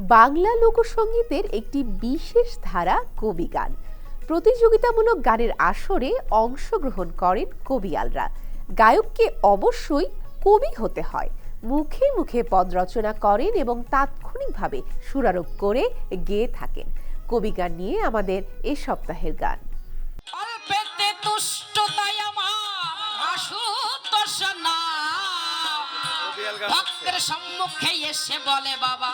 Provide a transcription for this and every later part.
বাংলা লোকসঙ্গীতের একটি বিশেষ ধারা কবি গান। প্রতিযোগিতামূলক গানের আসরে অংশগ্রহণ করেন কবিয়ালরা। গায়ককে অবশ্যই কবি হতে হয়। মুখে মুখে পদ রচনা করেন এবং তাৎক্ষণিকভাবে সুরারোপ করে গেয়ে থাকেন। কবি গান নিয়ে আমাদের এ সপ্তাহের গান। ভক্তের সম্মুখে এসে বলে বাবা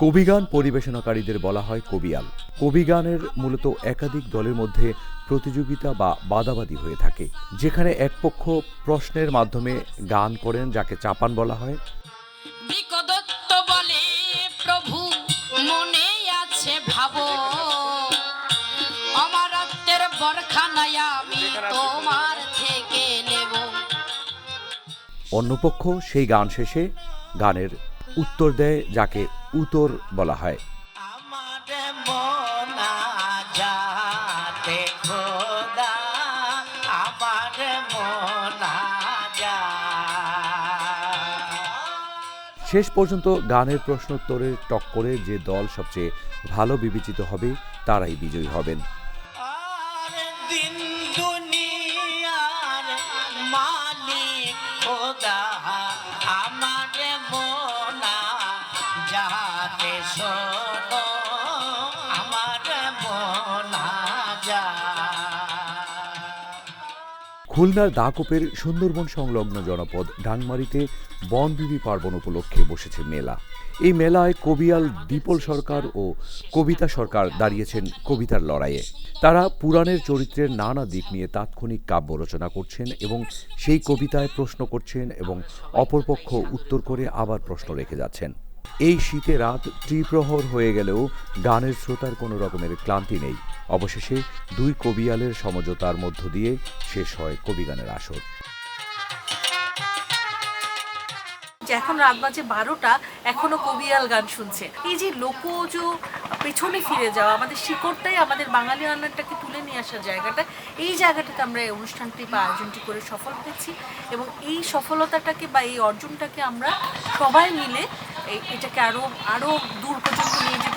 কবিগান পরিবেশনাকারীদের বলা হয় কবিয়াল। কবিগানের মূলত একাধিক দলের মধ্যে প্রতিযোগিতা বা বাদাবাদি হয়ে থাকে যেখানে এক পক্ষ প্রশ্নের মাধ্যমে গান করেন যাকে চাপান বলা হয়। বলে প্রভু মনে আছে ভাবো অমরত্বের বরখানায় আমি তোমার থেকে নেব। অন্য সেই গান শেষে গানের উত্তর দেয় যাকে উত্তর বলা হয়। শেষ পর্যন্ত গানের প্রশ্নোত্তরের টক্করে যে দল সবচেয়ে ভালো বিবেচিত হবে তারাই বিজয়ী হবেন। আর দিন দুনিয়ার মালিক খোদা। যাতে শোনো, আমার খুলনার দাকপের সুন্দরবন সংলগ্ন জনপদ ডাংমারিতে বনবিবি পার্বণ উপলক্ষে বসেছে মেলা। এই মেলায় কবিয়াল দীপল সরকার ও কবিতা সরকার দাঁড়িয়েছেন কবিতার লড়াইয়ে। তারা পুরাণের চরিত্রের নানা দিক নিয়ে তাৎক্ষণিক কাব্য রচনা করছেন এবং সেই কবিতায় প্রশ্ন করছেন এবং অপরপক্ষ উত্তর করে আবার প্রশ্ন রেখে যাচ্ছেন। এই শীতে রাত ত্রিপ্রহর হয়ে গেলেও গানের শ্রোতার কোনো রকমের ক্লান্তি নেই। অবশেষে দুই কবিয়ালের সমঝোতার মধ্য দিয়ে শেষ হয় কবিগানের আসর। এখন রাত বাজে বারোটা, এখনও কবিয়াল গান শুনছে। এই যে লোকজ পেছনে ফিরে যাওয়া, আমাদের শিকড়টাই আমাদের বাঙালি আন্নাটাকে তুলে নিয়ে আসার জায়গাটা, এই জায়গাটাতে আমরা এই অনুষ্ঠানটি বা আয়োজনটি করে সফল হয়েছি এবং এই সফলতাটাকে বা এই অর্জনটাকে আমরা সবাই মিলে এটাকে আরও আরও দূর পর্যন্ত নিয়ে